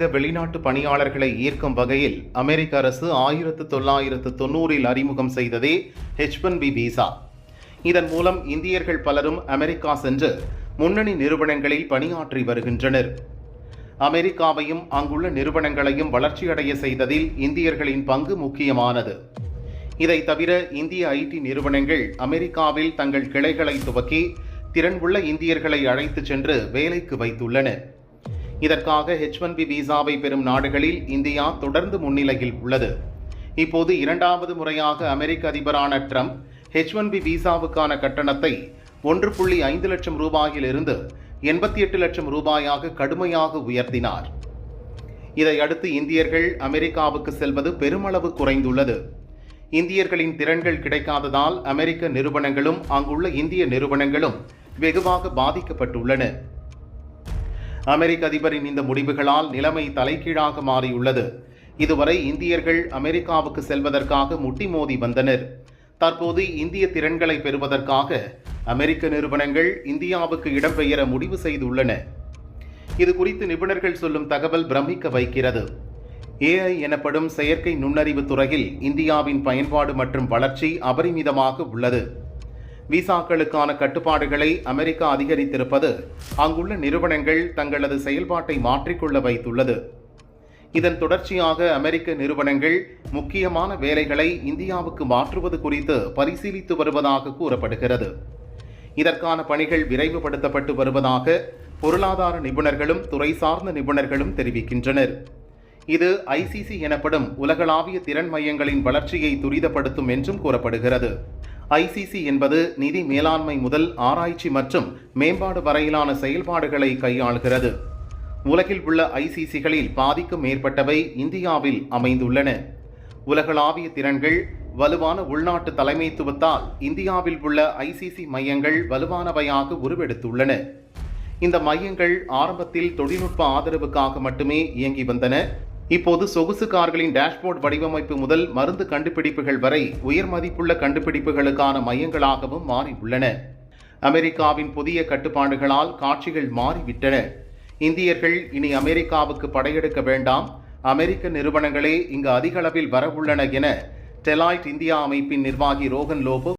இந்த வெளிநாட்டு பணியாளர்களை ஈர்க்கும் வகையில் அமெரிக்க அரசு ஆயிரத்து தொள்ளாயிரத்து தொண்ணூறில் அறிமுகம் செய்ததே ஹெச் ஒன் பி விசா இதன் மூலம் இந்தியர்கள் பலரும் அமெரிக்கா சென்று முன்னணி நிறுவனங்களில் பணியாற்றி வருகின்றனர். அமெரிக்காவையும் அங்குள்ள நிறுவனங்களையும் வளர்ச்சியடைய செய்ததில் இந்தியர்களின் பங்கு முக்கியமானது. இதை தவிர இந்திய ஐடி நிறுவனங்கள் அமெரிக்காவில் தங்கள் கிளைகளை துவக்கி திறன் உள்ள இந்தியர்களை அழைத்துச் சென்று வேலைக்கு வைத்துள்ளன. இதற்காக ஹெச் ஒன் பி விசாவை பெறும் நாடுகளில் இந்தியா தொடர்ந்து முன்னிலையில் உள்ளது. இப்போது இரண்டாவது முறையாக அமெரிக்க அதிபரான ட்ரம்ப் ஹெச் ஒன் பி விசாவுக்கான கட்டணத்தை ஒன்று புள்ளி ஐந்து லட்சம் ரூபாயிலிருந்து எண்பத்தி எட்டு லட்சம் ரூபாயாக கடுமையாக உயர்த்தினார். இதையடுத்து இந்தியர்கள் அமெரிக்காவுக்கு செல்வது பெருமளவு குறைந்துள்ளது. இந்தியர்களின் திறன்கள் கிடைக்காததால் அமெரிக்க நிறுவனங்களும் அங்குள்ள இந்திய நிறுவனங்களும் வெகுவாக பாதிக்கப்பட்டுள்ளன. அமெரிக்க அதிபரின் இந்த முடிவுகளால் நிலைமை தலைகீழாக மாறியுள்ளது. இதுவரை இந்தியர்கள் அமெரிக்காவுக்கு செல்வதற்காக முட்டி மோதி வந்தனர். தற்போது இந்திய திறன்களை பெறுவதற்காக அமெரிக்க நிறுவனங்கள் இந்தியாவுக்கு இடம்பெயர முடிவு செய்துள்ளன. இது குறித்து நிபுணர்கள் சொல்லும் தகவல் பிரமிக்க வைக்கிறது. ஏஐ எனப்படும் செயற்கை நுண்ணறிவு துறையில் இந்தியாவின் பயன்பாடு மற்றும் வளர்ச்சி அபரிமிதமாக உள்ளது. விசாக்களுக்கான கட்டுப்பாடுகளை அமெரிக்கா அதிகரித்திருப்பது அங்குள்ள நிறுவனங்கள் தங்களது செயல்பாட்டை மாற்றிக்கொள்ள வைத்துள்ளது. இதன் தொடர்ச்சியாக அமெரிக்க நிறுவனங்கள் முக்கியமான வேலைகளை இந்தியாவுக்கு மாற்றுவது குறித்து பரிசீலித்து வருவதாக கூறப்படுகிறது. இதற்கான பணிகள் விரைவுபடுத்தப்பட்டு வருவதாக பொருளாதார நிபுணர்களும் துறை சார்ந்த நிபுணர்களும் தெரிவிக்கின்றனர். இது ஐசிசி எனப்படும் உலகளாவிய திறன் மையங்களின் வளர்ச்சியை துரிதப்படுத்தும் என்றும் கூறப்படுகிறது. ஐசிசி என்பது நிதி மேலாண்மை முதல் ஆராய்ச்சி மற்றும் மேம்பாடு வரையிலான செயல்பாடுகளை கையாளுகிறது. உலகில் உள்ள ஐசிசிகளில் பாதிக்கும் மேற்பட்டவை இந்தியாவில் அமைந்துள்ளன. உலகளாவிய திறன்கள் வலுவான உள்நாட்டு தலைமைத்துவத்தால் இந்தியாவில் உள்ள ஐசிசி மையங்கள் வலுவானவையாக உருவெடுத்துள்ளன. இந்த மையங்கள் ஆரம்பத்தில் தொழில்நுட்ப ஆதரவுக்காக மட்டுமே இயங்கி வந்தன. இப்போது சொகுசு கார்களின் டேஷ்போர்ட் வடிவமைப்பு முதல் மருந்து கண்டுபிடிப்புகள் வரை உயர் மதிப்புள்ள கண்டுபிடிப்புகளுக்கான மையங்களாகவும் மாறியுள்ளன. அமெரிக்காவின் புதிய கட்டுப்பாடுகளால் காட்சிகள் மாறிவிட்டன. இந்தியர்கள் இனி அமெரிக்காவுக்கு படையெடுக்க வேண்டாம். அமெரிக்க நிறுவனங்களே இங்கு அதிகளவில் வரவுள்ளன என டெலாய்ட் இந்தியா அமைப்பின் நிர்வாகி ரோகன் லோபோ